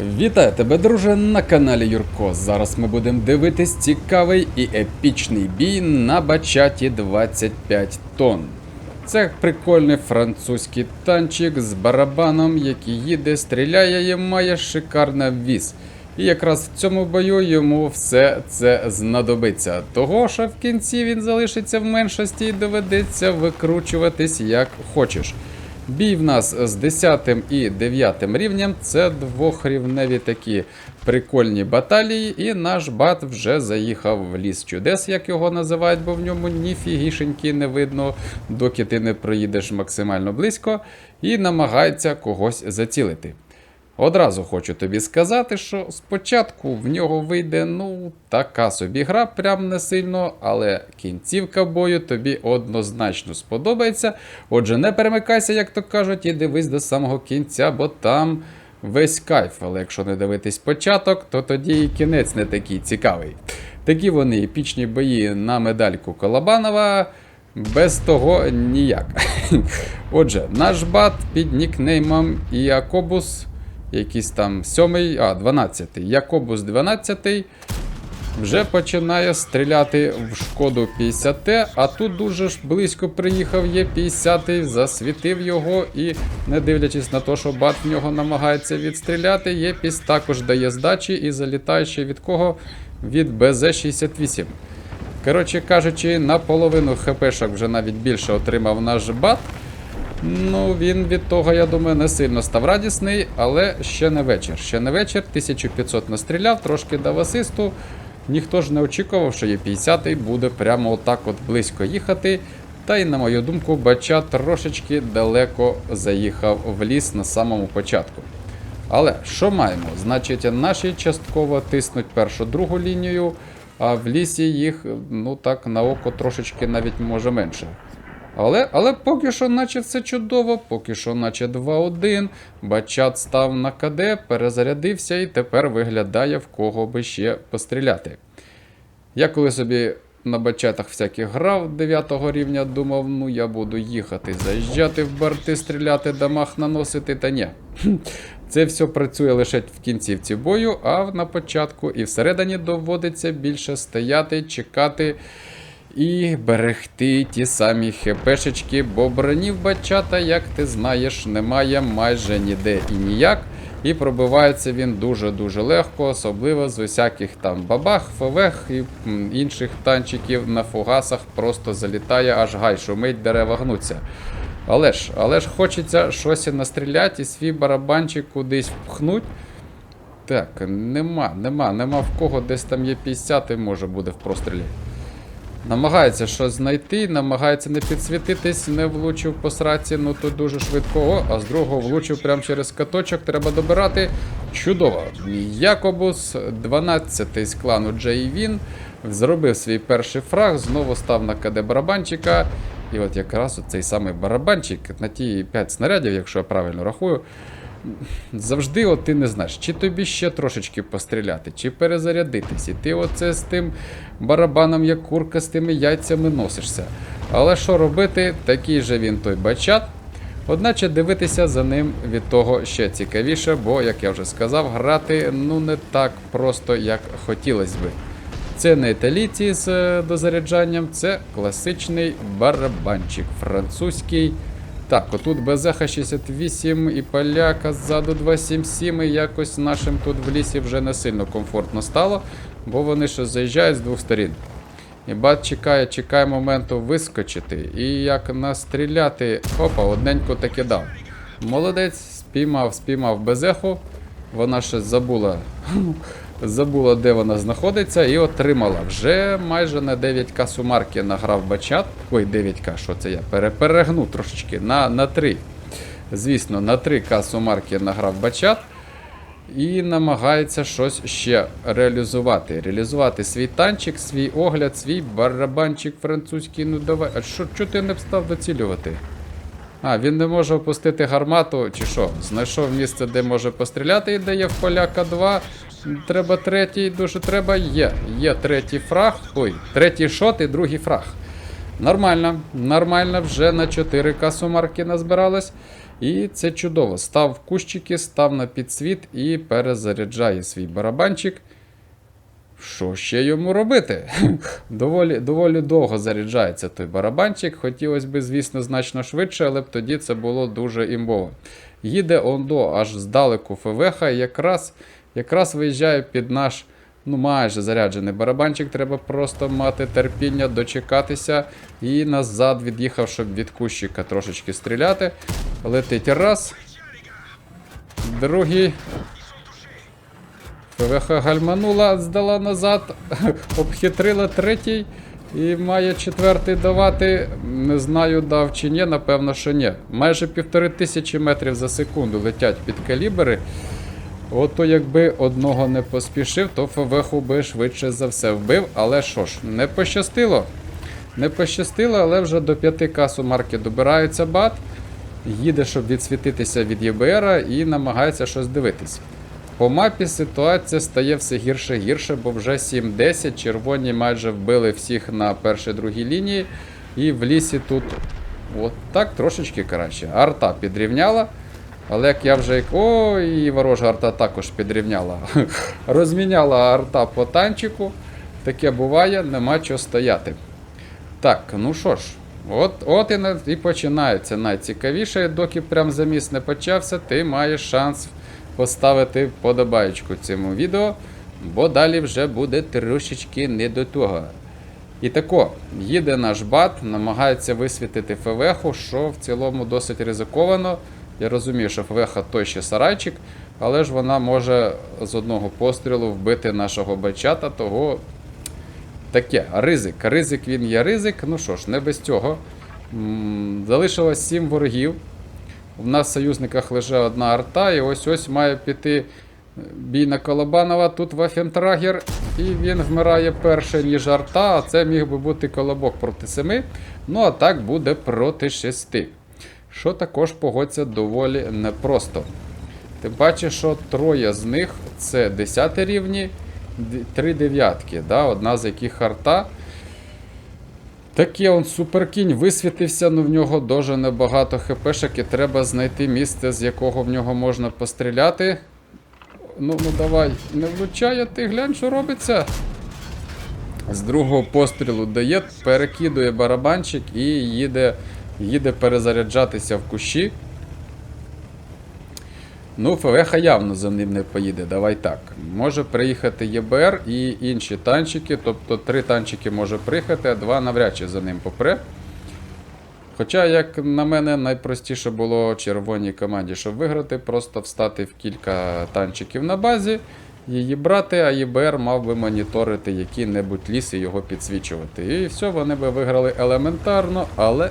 Вітаю тебе, друже, на каналі Юрко. Зараз ми будемо дивитись цікавий і епічний бій на бачаті 25 тонн. Це прикольний французький танчик з барабаном, який їде, стріляє і має шикарний віз. І якраз в цьому бою йому все це знадобиться. Того що в кінці він залишиться в меншості і доведеться викручуватись як хочеш. Бій в нас з 10 і 9 рівнем це двохрівневі такі прикольні баталії, і наш бат вже заїхав в ліс чудес, як його називають, бо в ньому ніфігішеньки не видно, доки ти не проїдеш максимально близько, і намагається когось зацілити. Одразу хочу тобі сказати, що спочатку в нього вийде ну така собі гра, прям не сильно, але кінцівка бою тобі однозначно сподобається. Отже, не перемикайся, як то кажуть, і дивись до самого кінця, бо там весь кайф. Але якщо не дивитись початок, то тоді і кінець не такий цікавий. Такі вони епічні бої на медальку Колобанова. Без того ніяк. Отже, наш бат під нікнеймом Іакобус якийсь там сьомий, а, 12. Якобус 12 вже починає стріляти в шкоду 50, а тут дуже ж близько приїхав є 50, засвітив його і, не дивлячись на те, що бат в нього намагається відстріляти, Єпіс також дає здачі і залітає ще від кого? Від БЗ-68. Коротше кажучи, наполовину хпшок вже навіть більше отримав наш бат. Ну, він від того, я думаю, не сильно став радісний, але ще не вечір. Ще не вечір, 1500 настріляв, трошки дав асисту. Ніхто ж не очікував, що є 50-й буде прямо отак от близько їхати. Та й, на мою думку, бача трошечки далеко заїхав в ліс на самому початку. Але що маємо? Значить, наші частково тиснуть першу другу лінію, а в лісі їх, ну так, на око трошечки навіть може менше. Але, але поки що, наче все чудово, поки що, наче 2-1. Бачат став на КД, перезарядився і тепер виглядає в кого би ще постріляти. Я коли собі на бачатах всяких грав 9 рівня, думав, ну я буду їхати, заїжджати в борти, стріляти, дамаг наносити, та ні. Це все працює лише в кінцівці бою, а на початку і всередині доводиться більше стояти, чекати. І берегти ті самі хпшечки, бо бронів бачата, як ти знаєш, немає майже ніде і ніяк. І пробивається він дуже-дуже легко, особливо з усяких там бабах, фовех і інших танчиків на фугасах просто залітає, аж гай, шумить, дерева гнуться. Але ж, але ж хочеться щось настріляти і свій барабанчик кудись впхнуть. Так, нема, нема, нема в кого, десь там є 50 і може буде в прострілі. Намагається щось знайти, намагається не підсвітитись, не влучив по сраці, ну то дуже швидко. О, а з другого влучив прямо через каточок, треба добирати. Чудово. Якобус, 12-й з клану Джей Він, зробив свій перший фраг, знову став на КД барабанчика. І от якраз цей самий барабанчик на ті 5 снарядів, якщо я правильно рахую. Завжди от ти не знаєш, чи тобі ще трошечки постріляти, чи перезарядитись. І ти оце з тим барабаном, як курка з тими яйцями носишся. Але що робити, такий же він той бачат. Одначе дивитися за ним від того ще цікавіше, бо, як я вже сказав, грати ну не так просто, як хотілося би. Це не італійці з е, дозаряджанням, це класичний барабанчик французький. Так, отут БЗХ-68 і поляка ззаду 277, і якось нашим тут в лісі вже не сильно комфортно стало, бо вони ще заїжджають з двох сторін. І бат чекає, чекає моменту вискочити. І як настріляти. Опа, одненько таки дав. Молодець, спіймав, спіймав безеху. Вона ще забула, забула, де вона знаходиться, і отримала. Вже майже на 9к сумарки награв бачат. Ой, 9к, що це я? Пере- Перегнув трошечки. На, на 3. Звісно, на 3к сумарки награв бачат. І намагається щось ще реалізувати. Реалізувати свій танчик, свій огляд, свій барабанчик французький. Ну давай. А що, що ти не став доцілювати? А, він не може опустити гармату, чи що? Знайшов місце, де може постріляти, і де є в поляка 2. Треба третій, дуже треба. Є. Є третій фраг. Ой, третій шот і другий фраг. Нормально, нормально, вже на 4К сумарки назбиралось. І це чудово. Став в кущики, став на підсвіт і перезаряджає свій барабанчик. Що ще йому робити? доволі, доволі довго заряджається той барабанчик. Хотілося б, звісно, значно швидше, але б тоді це було дуже імбово. Їде Ондо аж здалеку ФВХ, якраз, якраз виїжджає під наш ну, майже заряджений барабанчик. Треба просто мати терпіння, дочекатися і назад від'їхав, щоб від кущика трошечки стріляти. Летить раз. Другий. ПВХ гальманула, здала назад, обхитрила третій і має четвертий давати. Не знаю, дав чи ні, напевно, що ні. Майже півтори тисячі метрів за секунду летять під калібри. Ото якби одного не поспішив, то ФВХ би швидше за все вбив. Але що ж, не пощастило. Не пощастило, але вже до 5К сумарки добирається бат. Їде, щоб відсвітитися від ЄБР і намагається щось дивитись. По мапі ситуація стає все гірше гірше, бо вже 7-10. Червоні майже вбили всіх на першій другій лінії. І в лісі тут от так трошечки краще. Арта підрівняла. Але як я вже. Ой, і ворожа арта також підрівняла. Розміняла арта по танчику. Таке буває, нема чого стояти. Так, ну що ж, от от і, і починається найцікавіше, доки прям заміс не почався, ти маєш шанс поставити подобаєчку цьому відео, бо далі вже буде трошечки не до того. І тако, їде наш бат, намагається висвітити ФВХ, що в цілому досить ризиковано. Я розумію, що ФВХ той ще сарайчик, але ж вона може з одного пострілу вбити нашого бачата, того таке, ризик. Ризик він є ризик. Ну що ж, не без цього. Залишилось 7 ворогів. У нас в союзниках лише одна арта, і ось ось має піти бій на Колобанова. Тут Вафентрагер, і він вмирає перше, ніж арта, а це міг би бути колобок проти семи. Ну а так буде проти шести. Що також погодься доволі непросто. Тим паче, що троє з них це 10 рівні, д- три дев'ятки, да, одна з яких арта. Таке он суперкінь висвітився, ну в нього дуже небагато хпшок і треба знайти місце, з якого в нього можна постріляти. Ну, ну давай, не влучає, ти глянь, що робиться. З другого пострілу дає, перекидує барабанчик і їде, їде перезаряджатися в кущі. Ну, ФВХ явно за ним не поїде, давай так. Може приїхати ЄБР і інші танчики, тобто три танчики може приїхати, а два навряд чи за ним попре. Хоча, як на мене, найпростіше було червоній команді, щоб виграти, просто встати в кілька танчиків на базі, її брати, а ЄБР мав би моніторити які-небудь ліси і його підсвічувати. І все, вони би виграли елементарно, але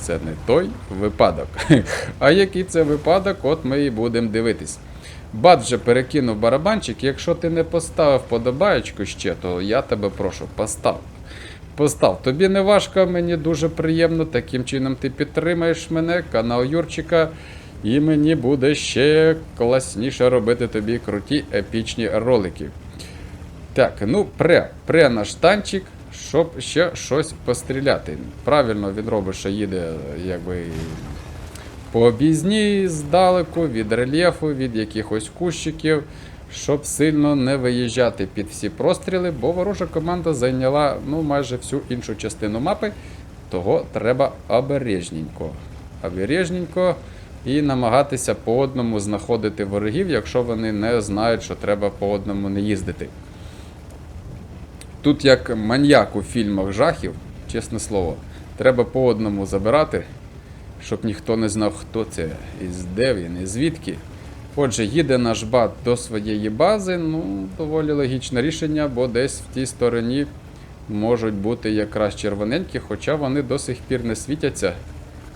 це не той випадок. А який це випадок, от ми і будемо дивитись. Бат вже перекинув барабанчик. Якщо ти не поставив подобаєчку ще, то я тебе прошу, постав. Постав. Тобі не важко, мені дуже приємно. Таким чином ти підтримаєш мене, канал Юрчика. І мені буде ще класніше робити тобі круті епічні ролики. Так, ну пре, пре наш танчик, щоб ще щось постріляти. Правильно він робить, що їде якби по об'їзні здалеку, від рельєфу, від якихось кущиків, щоб сильно не виїжджати під всі простріли, бо ворожа команда зайняла ну, майже всю іншу частину мапи. Того треба обережненько. Обережненько і намагатися по одному знаходити ворогів, якщо вони не знають, що треба по одному не їздити. Тут як маньяк у фільмах жахів, чесне слово, треба по одному забирати, щоб ніхто не знав, хто це, і де він, і звідки. Отже, їде наш бат до своєї бази. Ну, доволі логічне рішення, бо десь в тій стороні можуть бути якраз червоненькі, хоча вони до сих пір не світяться.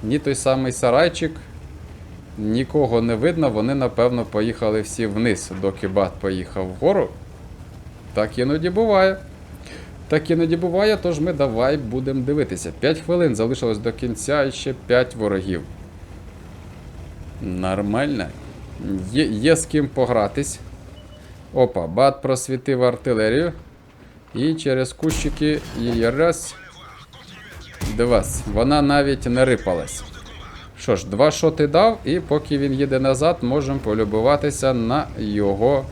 Ні той самий сарайчик, нікого не видно, вони напевно поїхали всі вниз, доки бат поїхав вгору. Так іноді буває. Так іноді буває, тож ми давай будемо дивитися. 5 хвилин залишилось до кінця і ще 5 ворогів. Нормально. Є, є з ким погратись. Опа, бат просвітив артилерію. І через кущики її раз. Два. Вона навіть не рипалась. Що ж, два шоти дав, і поки він їде назад, можемо полюбуватися на його,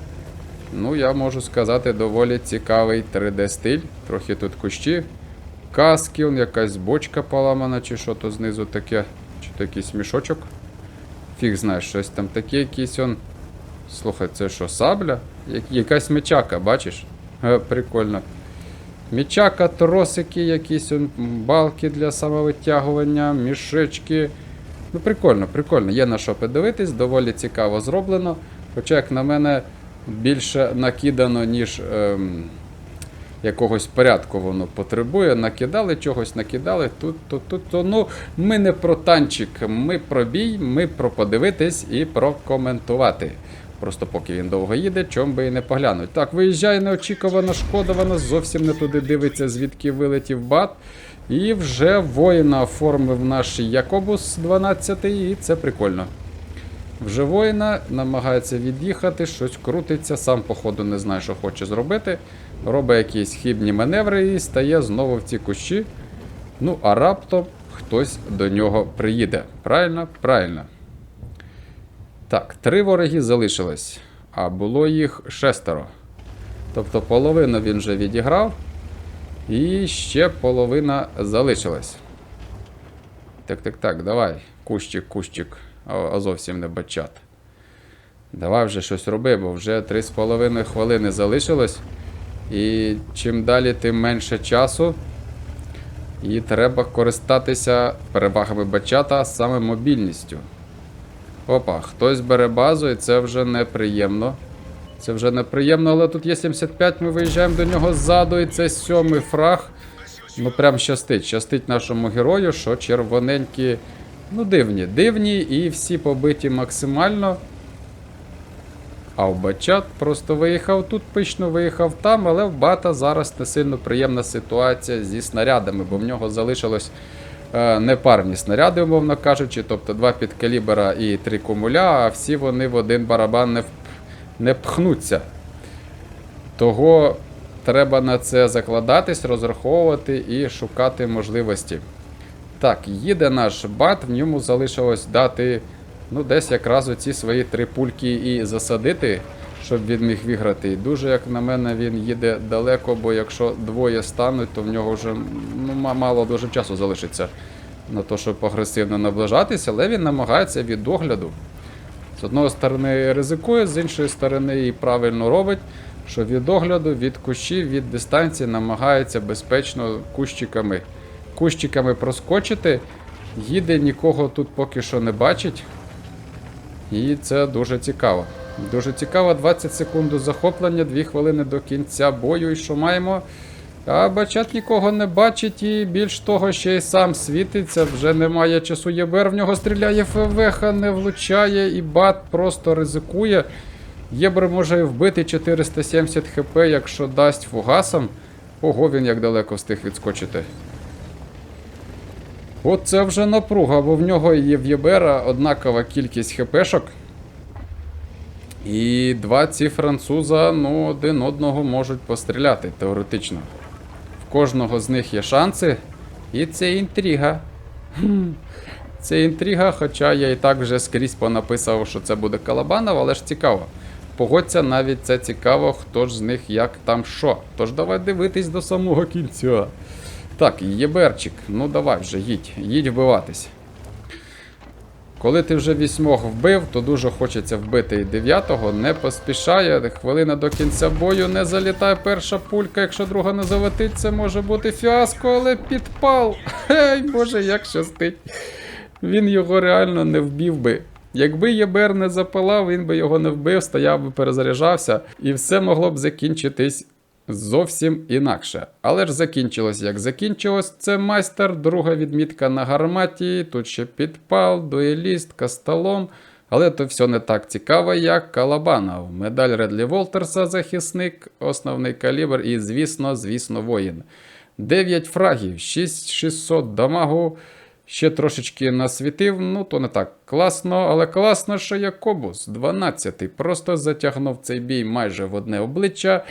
ну я можу сказати, доволі цікавий 3D-стиль. Трохи тут кущі, каски, якась бочка поламана, чи що то знизу таке, чи то якийсь мішочок. Фіг знаєш, щось там таке якийсь он. Слухай, це що, сабля? Якась мечака, бачиш? Е, прикольно. Мічака, тросики, якісь он, балки для самовитягування, мішечки. Ну, прикольно, прикольно. Є на що подивитись, доволі цікаво зроблено. Хоча, як на мене, більше накидано, ніж ем, якогось порядку воно потребує. Накидали чогось, накидали. Тут, тут, тут. то, Ну, ми не про танчик, ми про бій, ми про подивитись і прокоментувати. Просто поки він довго їде, чом би і не поглянуть. Так, виїжджає неочікувано, шкодовано, зовсім не туди дивиться, звідки вилетів бат. І вже воїна оформив наш Якобус 12, і це прикольно. Вже воїна намагається від'їхати, щось крутиться, сам, походу, не знає, що хоче зробити. Робить якісь хібні маневри і стає знову в ці кущі. Ну, а раптом хтось до нього приїде. Правильно? Правильно. Так, три вороги залишилось, а було їх шестеро. Тобто половину він вже відіграв, і ще половина залишилась. Так, так, так, давай. Кущик, кущик, а, зовсім не бачат. Давай вже щось роби, бо вже 3,5 хвилини залишилось. І чим далі, тим менше часу. І треба користатися перевагами бачата, саме мобільністю. Опа, хтось бере базу, і це вже неприємно. Це вже неприємно, але тут є 75, ми виїжджаємо до нього ззаду, і це сьомий фраг. Ну прям щастить. Щастить нашому герою, що червоненькі. Ну, дивні, дивні і всі побиті максимально. А в Бачат просто виїхав тут, пишно виїхав там, але в Бата зараз не сильно приємна ситуація зі снарядами, бо в нього залишилось е, непарні снаряди, умовно кажучи, тобто два підкалібера і три кумуля, а всі вони в один барабан не, не пхнуться. Того треба на це закладатись, розраховувати і шукати можливості. Так, їде наш бат, в ньому залишилось дати ну, десь якраз оці свої три пульки і засадити, щоб він міг виграти. І дуже, як на мене, він їде далеко, бо якщо двоє стануть, то в нього вже ну, мало дуже часу залишиться на те, щоб агресивно наближатися, але він намагається від догляду. З одної сторони ризикує, з іншої сторони і правильно робить, що від огляду, від кущів, від дистанції намагається безпечно кущиками, кущиками проскочити. Їде, нікого тут поки що не бачить. І це дуже цікаво. Дуже цікаво, 20 секунд захоплення, 2 хвилини до кінця бою. І що маємо? А бачат нікого не бачить і більш того, ще й сам світиться, вже немає часу. ЄБР в нього стріляє ФВХ, не влучає, і бат просто ризикує. Єбер може вбити 470 хп, якщо дасть фугасом. Ого, він як далеко встиг відскочити. Оце вже напруга, бо в нього є в Єбера однакова кількість хпшок. І два ці француза ну, один одного можуть постріляти теоретично. В кожного з них є шанси. І це інтрига. Це інтрига, хоча я і так вже скрізь понаписав, що це буде Калабанов, але ж цікаво. Погодься, навіть це цікаво, хто ж з них як там що. Тож давай дивитись до самого кінця. Так, Єберчик, ну давай вже їдь, їдь вбиватись. Коли ти вже вісьмох вбив, то дуже хочеться вбити і дев'ятого, не поспішає. Хвилина до кінця бою, не залітає перша пулька. Якщо друга не залетить, це може бути фіаско, але підпал. Ей, боже, як щастить. Він його реально не вбив би. Якби ЄБР не запалав, він би його не вбив, стояв би, перезаряджався, і все могло б закінчитись зовсім інакше. Але ж закінчилось як закінчилось. Це майстер, друга відмітка на гарматі, тут ще підпал, дуеліст, касталом. Але то все не так цікаво, як Калабанов. Медаль Редлі Волтерса, захисник, основний калібр і, звісно, звісно, воїн. 9 фрагів, 6600 дамагу. Ще трошечки насвітив, ну то не так класно, але класно, що Якобус 12-й просто затягнув цей бій майже в одне обличчя.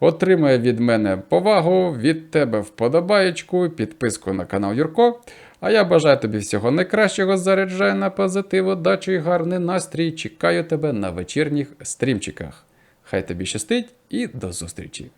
Отримає від мене повагу, від тебе вподобаєчку, підписку на канал Юрко. А я бажаю тобі всього найкращого, заряджаю на позитив, удачу і гарний настрій. Чекаю тебе на вечірніх стрімчиках. Хай тобі щастить і до зустрічі!